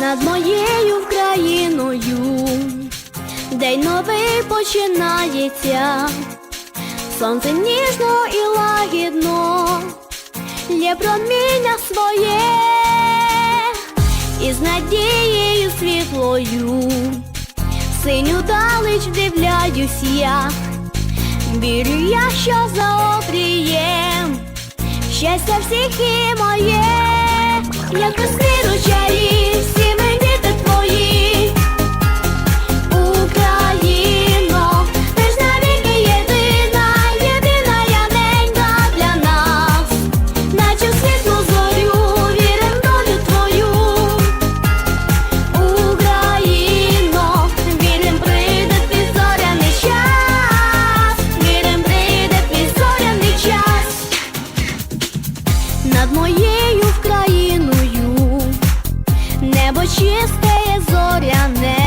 над моєю країною, день новий починається, сонце ніжно і лагідно, є проміння своє, і з надією світлою, синю далеч дивляюсь я, вірю я, що за обрієм щастя всіх і моє, як у ручарів. чистеє зоряне.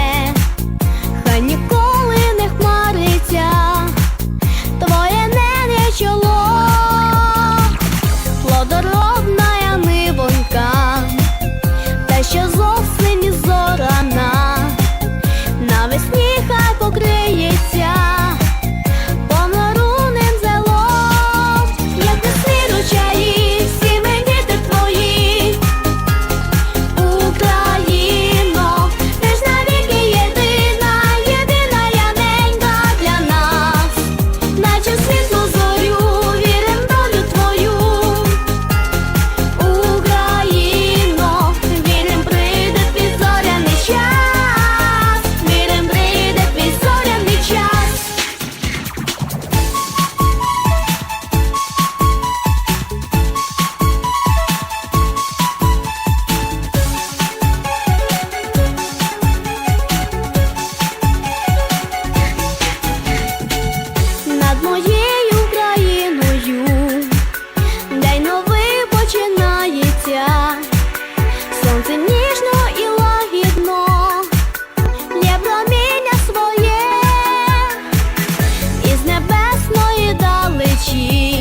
keep